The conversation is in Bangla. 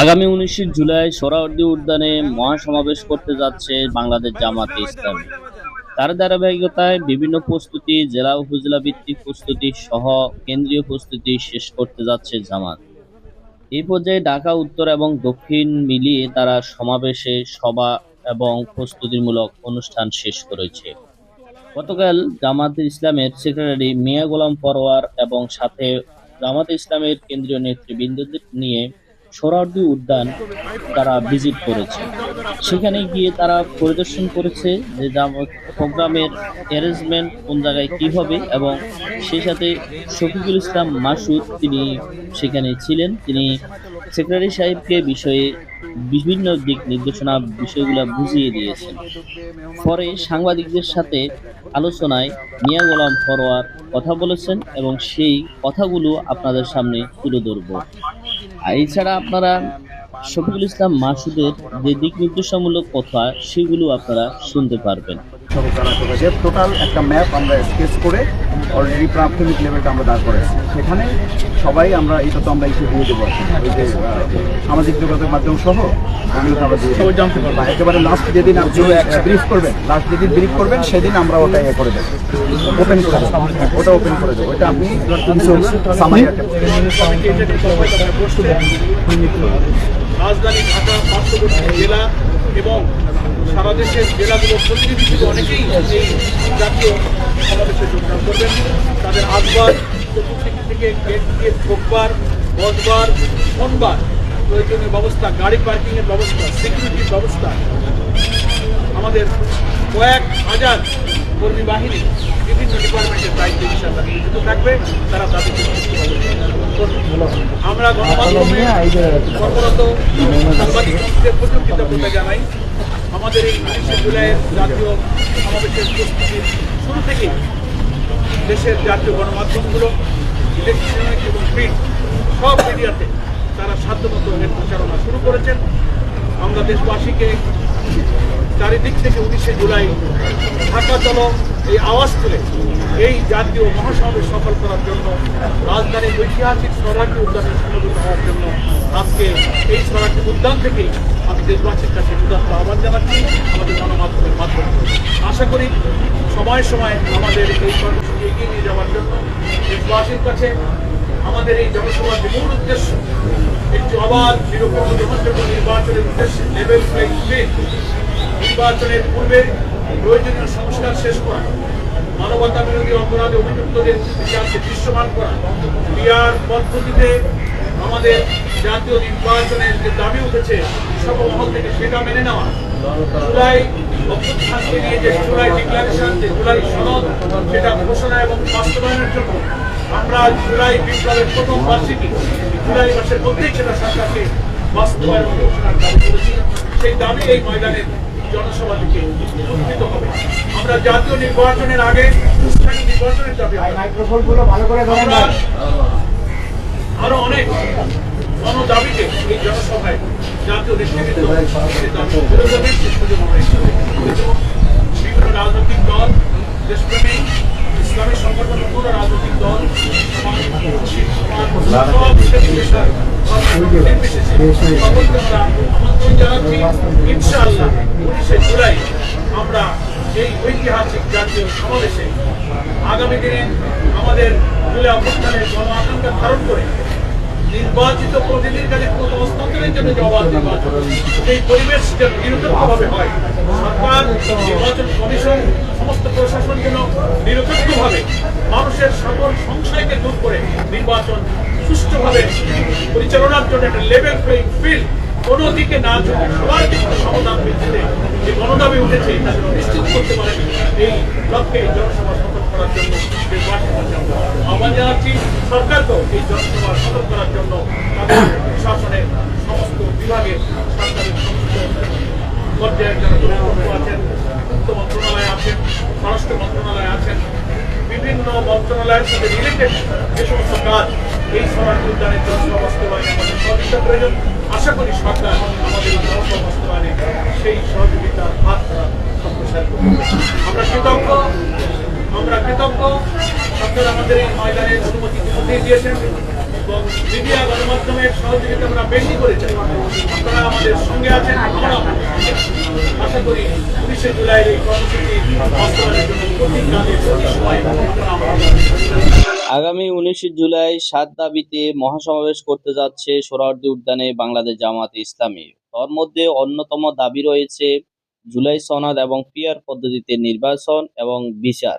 আগামী উনিশে জুলাই সোহরাওয়ার্দী উদ্যানে মহাসমাবেশ করতে যাচ্ছে বাংলাদেশ জামাতে ইসলামী। তার ধারাবাহিকতায় বিভিন্ন প্রস্তুতি, জেলা উপজেলা ভিত্তিক প্রস্তুতি সহ কেন্দ্রীয় প্রস্তুতি শেষ করতে যাচ্ছে জামাত। এই পর্যায়ে ঢাকা, উত্তর এবং দক্ষিণ মিলিয়ে তারা সমাবেশে সভা এবং প্রস্তুতিমূলক অনুষ্ঠান শেষ করেছে। গতকাল জামাতে ইসলামের সেক্রেটারি মিয়া গোলাম পরোয়ার এবং সাথে জামাতে ইসলামের কেন্দ্রীয় নেতৃবৃন্দদের নিয়ে সোহরাওয়ার্দী উদ্যান তারা ভিজিট করেছে। সেখানে গিয়ে তারা পরিদর্শন করেছে যে প্রোগ্রামের অ্যারেঞ্জমেন্ট কোন জায়গায় কী হবে এবং সেই সাথে শফিকুল ইসলাম মাসুদ তিনি সেখানে ছিলেন। তিনি সেক্রেটারি সাহেবকে বিষয়ে বিভিন্ন দিক নির্দেশনা বিষয়গুলো বুঝিয়ে দিয়েছেন। পরে সাংবাদিকদের সাথে আলোচনায় মিয়া গোলাম ফরোয়ার কথা বলেছেন এবং সেই কথাগুলো আপনাদের সামনে তুলে ধরব। এছাড়া আপনারা শফিকুল ইসলাম মাসুদের যে দিক নির্দেশামূলক কথা সেগুলো আপনারা শুনতে পারবেন। যে টোটাল একটা ম্যাপ আমরা স্কেচ করে অলরেডি প্রাথমিক লেভেলটা আমরা দাঁড় করেছি সেখানে সবাই আমরা এটা তো আমরা এসে দিয়ে দেবো ওই যে সামাজিক যোগাযোগ মাধ্যম সহ ওগুলো আমরা দিয়ে দেবো জানতে পারব একেবারে লাস্ট যেদিন আপনি ব্রিফ করবেন লাস্ট যেদিন ব্রিফ করবেন সেদিন আমরা ওটা ইয়ে করে দেবো ওপেন করে দেবো। ওটা ওপেন করে দেবো ওটা আপনি রাজধানী ঢাকা, পার্শ্ববর্তী জেলা এবং সারা দেশের জেলাগুলোর প্রতিনিধি থেকে অনেকেই এই জাতীয় সমাবেশে যোগদান করবেন। তাদের আসবার, চতুর্দিক থেকে গেট দিয়ে ঢোকবার, বসবার, শোনবার প্রয়োজনীয় ব্যবস্থা, গাড়ি পার্কিংয়ের ব্যবস্থা সিকিউরিটির ব্যবস্থা। আমাদের কয়েক হাজার কর্মী বাহিনী বিভিন্ন ডিপার্টমেন্টের দায়িত্বে ইনশাল্লাহ নিয়োজিত থাকবে, তারা করবে। আমরা গণমাধ্যমে কর্মরত সাংবাদিক সংস্থার প্রচুর কৃতজ্ঞতা জানাই আমাদের এই উনিশে জুলাইয়ের জাতীয় সমাবেশের প্রস্তুতির শুরু থেকেই দেশের জাতীয় গণমাধ্যমগুলো ইলেকট্রনিক এবং প্রিন্ট সব মিডিয়াতে তারা সাধ্যমতো এর প্রচারণা শুরু করেছেন আমরা দেশবাসীকে চারিদিক থেকে উনিশে জুলাই ঢাকা চলো এই আওয়াজ তুলে এই জাতীয় মহাসমাবেশ সফল করার জন্য, রাজধানীর ঐতিহাসিক স্বরাজ্য উদ্যানে সমবেত হওয়ার জন্য আজকে এই স্বরাজ্য উদ্যান থেকেই আমি দেশবাসীর কাছে উদাত্ত আহ্বান জানাচ্ছি আমাদের গণমাধ্যমের মাধ্যমে। আশা করি সময় সময় আমাদের এই কর্মসূচি এগিয়ে নিয়ে যাওয়ার জন্য দেশবাসীর কাছে আমাদের এই জনসভার মূল উদ্দেশ্য একটু আবার নিরপেক্ষ গ্রহণযোগ্য নির্বাচনের উদ্দেশ্যে লেভেল প্লেইং ফিল্ড। নির্বাচনের পূর্বে প্রয়োজনীয় সংস্কার শেষ করা মানবতা বিরোধী অপরাধে অভিযুক্তদের বিচারকে দৃশ্যমান করা বিয়ার পদ্ধতিতে আমাদের জাতীয় নির্বাচনের যে দাবি উঠেছে সর্বমহল থেকে সেটা মেনে নেওয়া, জুলাই অভ্যুত্থানকে নিয়ে যে জুলাই ডিক্লারেশন যে জুলাই সনদ, সেটা ঘোষণা এবং বাস্তবায়নের জন্য আমরা জুলাই বিপ্লবের প্রথম বার্ষিকী, জুলাই মাসের মধ্যেই সেটা সরকারকে বাস্তবায়ন ঘোষণার দাবি করেছি। সেই দাবি এই ময়দানে জনসভা থেকে উত্থিত হবে। আমরা জাতীয় নির্বাচনের আগে নির্বাচনের দাবি আরও অনেক গণ দাবিকে এই জনসভায় জাতীয় দেব। বিভিন্ন রাজনৈতিক দল দেশপ্রেমী ইসলামী সংগঠন ও রাজনৈতিক দল ইনশাআল্লাহ উনিশে জুলাই আমরা এই ঐতিহাসিক জাতীয় সমাবেশে আগামী দিনে আমাদের জুলাই অভ্যুত্থানের গণ আকাঙ্ক্ষা ধারণ করে নির্বাচিত প্রতিনিধির কাছে কোনো হস্তান্তরের জন্য জবাব সেই পরিবেশ যেন নিরপেক্ষভাবে হয়। সরকার, নির্বাচন কমিশন, সমস্ত প্রশাসন যেন নিরপেক্ষভাবে মানুষের সকল সংশয়কে দূর করে নির্বাচন সুষ্ঠুভাবে পরিচালনার জন্য একটা লেভেল প্লেইং ফিল্ড, কোনো দিকে না ঝুঁকে সবার দিকে সমাধান ভিত্তিতে যে গণদাবি উঠেছে, তা নিশ্চিত করতে পারেন এই লক্ষ্যে জনসভা করার জন্য আহ্বান জানাচ্ছি সরকারকেও এই জনসভা সফল করার জন্য তাদের শাসনের সমস্ত বিভাগের সরকারের পর্যায়ের যারা কর্তৃপক্ষ আছেন মুক্ত মন্ত্রণালয় আছেন, স্বরাষ্ট্র মন্ত্রণালয় আছেন, বিভিন্ন মন্ত্রণালয়ের সাথে রিলেটেড যে সমস্ত কাজ, এই সমাজ উদ্যানের জন্য বাস্তবায়নে আমাদের সহযোগিতা প্রয়োজন। আশা করি সরকার আমাদের এই জনসভা বাস্তবায়নে সেই সহযোগিতার হাত সম্প্রসার করবে আমরা কৃতজ্ঞ। আমরা কৃতজ্ঞ সরকার আমাদের এই অনুমতি দিয়েছেন এবং মিডিয়া গণমাধ্যমের সহযোগিতা আমরা বেশি আপনারা আমাদের সঙ্গে আছেন আছি। আশা করি উনিশে জুলাই এই কর্মসূচি বাস্তবায়নের জন্য প্রতি প্রতি সময় আপনারা। আগামী উনিশে জুলাই সাত দাবিতে মহাসমাবেশ করতে যাচ্ছে সোহরাওয়ার্দী উদ্যানে বাংলাদেশ জামাতে ইসলামী তার মধ্যে অন্যতম দাবি রয়েছে জুলাই সনদ এবং পিয়ার পদ্ধতিতে নির্বাচন এবং বিচার